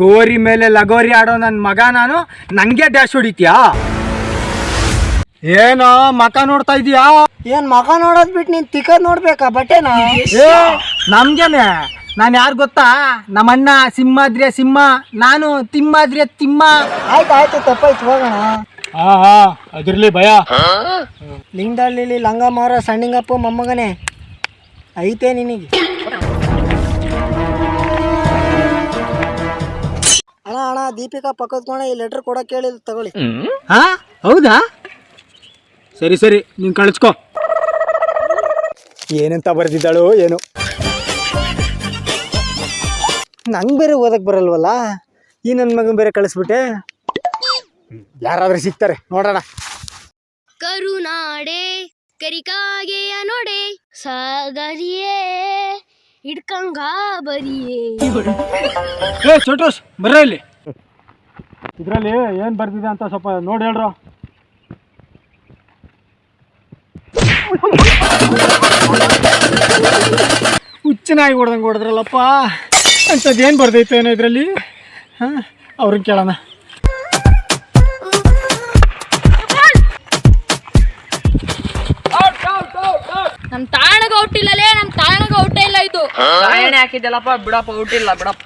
ಗೋರಿ ಮೇಲೆ ಲಗೋರಿ ಆಡೋ ನನ್ನ ಮಗ ನಾನು ನಂಗೆ ಡ್ಯಾಶ್ ಹೊಡಿತೀಯಾ? ಏನೋ ಮಕ ನೋಡ್ತಾ ಇದೀಯಾ ಏನ್ ಮಗ ನೋಡೋದ್ ಬಿಟ್ಟು ನೀನ್ ತಿಕ್ಕದ್ ನೋಡ್ಬೇಕಾ ಬಟ್ಟೆನ? ಏ ನಮ್ಗೇನೆ. ನಾನು ಯಾರು ಗೊತ್ತಾ? ನಮ್ಮಣ್ಣ ಸಿಂಹಾದ್ರಿಯ ಸಿಂಹ ನಾನು ತಿಮ್ಮಾದ್ರಿಯ ತಿಮ್ಮ. ಆಯ್ತು ಆಯ್ತು ತಪ್ಪಾಯ್ತು ಹೋಗೋಣ. ಹಾ ಹಾ ಅದಿರ್ಲಿ ಭಯ. ಲಿಂಗದಳ್ಳಿಲಿ ಲಂಗ ಮಾರ ಸಣ್ಣಿಂಗಪ್ಪ ಮೊಮ್ಮಗನೇ. ಐತೆ ನಿನಗೆ. ದೀಪಿಕಾ ಪಕ್ಕದ ಈ ಲೆಟರ್ ಕೊಡಕ್ ಕೇಳಿದ್ ತಗೊಳ್ಳಿ. ಹಾ? ಹೌದಾ? ಸರಿ ಸರಿ ನೀನು ಕಳಿಸ್ಕೊ. ಏನಂತ ಬರ್ದಿದ್ದಾಳು ಏನು. ನಂಗೆ ಬೇರೆ ಓದಕ್ ಬರಲ್ವಲ್ಲ? ಈ ನನ್ನ ಮಗನ್ ಬೇರೆ ಕಳಿಸ್ಬಿಟ್ಟೆ. ಯಾರಾದ್ರೂ ಸಿಗ್ತಾರೆ ನೋಡೋಣ. ಕರುನಾಡೆ ಕರಿಕಾಗೆಯ ನೋಡೆ ಸಾಗರಿಯೇ ಹಿಡ್ಕಂಗ ಬರಿಯೇ ಏ ಚೋಟೋಸ್ ಬರ್ರ ಇಲ್ಲಿ. ಇದರಲ್ಲಿ ಏನು ಬರ್ತಿದೆ ಅಂತ ಸ್ವಲ್ಪ ನೋಡಿ ಹೇಳ್ರು. ಹುಚ್ಚನಾಗಿ ಹೊಡ್ದಂಗೆ ಹೊಡೆದ್ರಲ್ಲಪ್ಪ. ಅಂಥದ್ದು ಏನು ಬರ್ದೈತೆ ಏನೋ ಇದರಲ್ಲಿ? ಹಾಂ? ಅವ್ರನ್ನ ಕೇಳೋಣ. ನಮ್ ತಾಣಗ ಔಟಿಲ್ಲಲೇ ನಮ್ಮ ತಾಣಗ ಔಟ್ ಇಲ್ಲ ಇದು. ತಾಯಣೆ ಹಾಕಿದ್ದಲ್ಲಪ್ಪ ಬಿಡಪ್ಪ ಇಲ್ಲ ಬಿಡಪ್ಪ.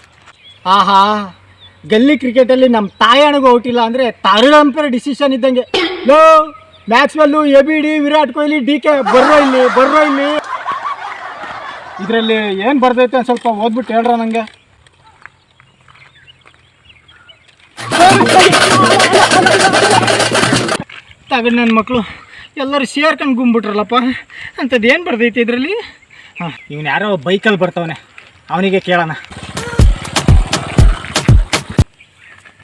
ಆಹಾ. ಗಲ್ಲಿ ಕ್ರಿಕೆಟಲ್ಲಿ ನಮ್ಮ ತಾಯಣಗೂ ಔಟ್ ಇಲ್ಲ ಅಂದರೆ ತಾರಣ ಅಂಪೇರ್ ಡಿಸಿಷನ್ ಇದ್ದಂಗೆ. Low Maxwell A B D Virat Kohli D K ಬರ್ರೋ ಇಲ್ಲಿ ಬರ್ರೋ ಇಲ್ಲಿ. ಇದರಲ್ಲಿ ಏನು ಬರ್ದೈತೆ ಅಂತ ಸ್ವಲ್ಪ ಓದ್ಬಿಟ್ಟು ಹೇಳ್ರ ನಂಗೆ. ತಗಡ್ ನನ್ನ ಮಕ್ಕಳು ಎಲ್ಲರೂ ಸೇರ್ಕೊಂಡು ಗುಂಬಿಟ್ರಲ್ಲಪ್ಪ ಅಂಥದ್ದು ಏನು ಬರ್ದೈತಿ ಇದರಲ್ಲಿ? ಹಾಂ, ಇವನು ಯಾರೋ ಬೈಕಲ್ಲಿ ಬರ್ತಾವನೆ, ಅವನಿಗೆ ಕೇಳೋಣ.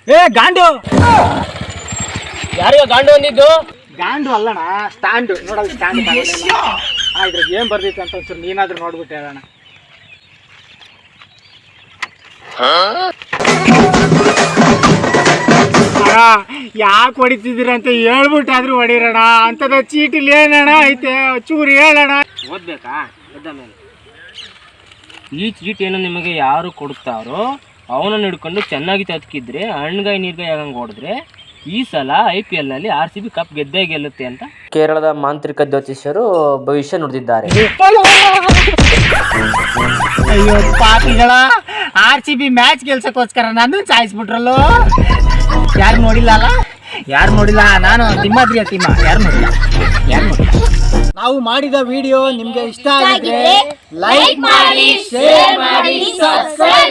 ಏ ಗಾಂಡು. ಯಾರಿಗ ಗಾಂಡು ಅಂದಿದ್ದು? ಗಾಂಡು ಅಲ್ಲಣ್ಣ ಸ್ಟ್ಯಾಂಡ್. ನೋಡಲ್ಲ ಸ್ಟ್ಯಾಂಡ್ ಆಯ್ತು ಇದ್ರಾಗ ಏನು ಬರ್ದೈತೆ ಅಂತ ಒಂಚೂರು ನೀನಾದ್ರೂ ನೋಡ್ಬಿಟ್ಟೆ ಅಣ್ಣ ಯಾಕೆ ಹೊಡಿತಿದ್ದೀರ ಅಂತ ಹೇಳ್ಬಿಟ್ಟಾದ್ರೂ ಹೊಡಿರೋಣ ಅಂತದ ಚೀಟಿಲಿ ಏನಣ್ಣ ಐತೆ? ಚೂರು ಹೇಳೋಣ ಓದ್ಬೇಕಾ? ಓದ್ದ ಮೇಲೆ. ಈ ಚೀಟಿಯನ್ನು ಏನು ನಿಮಗೆ ಯಾರು ಕೊಡ್ತಾರೋ ಅವನನ್ನು ಹಿಡ್ಕೊಂಡು ಚೆನ್ನಾಗಿ ತತ್ಕಿದ್ರೆ ಹಣ್ಗಾಯಿ ನೀರ್ಗಾಯಿ ಆಗಂಗೆ ಹೊಡೆದ್ರೆ ಈ ಸಲ ಐ ಪಿ ಎಲ್ನಲ್ಲಿ ಆರ್ ಸಿ ಬಿ ಕಪ್ ಗೆದ್ದೇ ಗೆಲ್ಲುತ್ತೆ ಅಂತ ಕೇರಳದ ಮಾಂತ್ರಿಕ ಜ್ಯೋತಿಷ್ಯರು ಭವಿಷ್ಯ ನುಡಿದಿದ್ದಾರೆ. ಅಯ್ಯೋ ಪಾಪಿಗಳ ಆರ್ ಸಿ ಬಿ ಮ್ಯಾಚ್ ಗೆಲ್ಸಕ್ಕೋಸ್ಕರ ನಾನು ಸಾಯಿಸ್ಬಿಟ್ರಲ್ಲೋ ಯಾರು ನೋಡಿಲ್ಲ ಅಲ್ಲ? ಯಾರು ನೋಡಿಲ್ಲ? ನಾನು ತಿಮ್ಮದ್ರಿಯ ತಿಮ್ಮ ಯಾರು ನೋಡಿಲ್ಲ? ಯಾರು ನೋಡಿಲ್ಲ? ನಾವು ಮಾಡಿದ ವಿಡಿಯೋ ನಿಮ್ಗೆ ಇಷ್ಟ ಆಗಿದ್ರೆ ಲೈಕ್ ಮಾಡಿ ಶೇರ್ ಮಾಡಿ ಸಬ್ಸ್ಕ್ರೈಬ್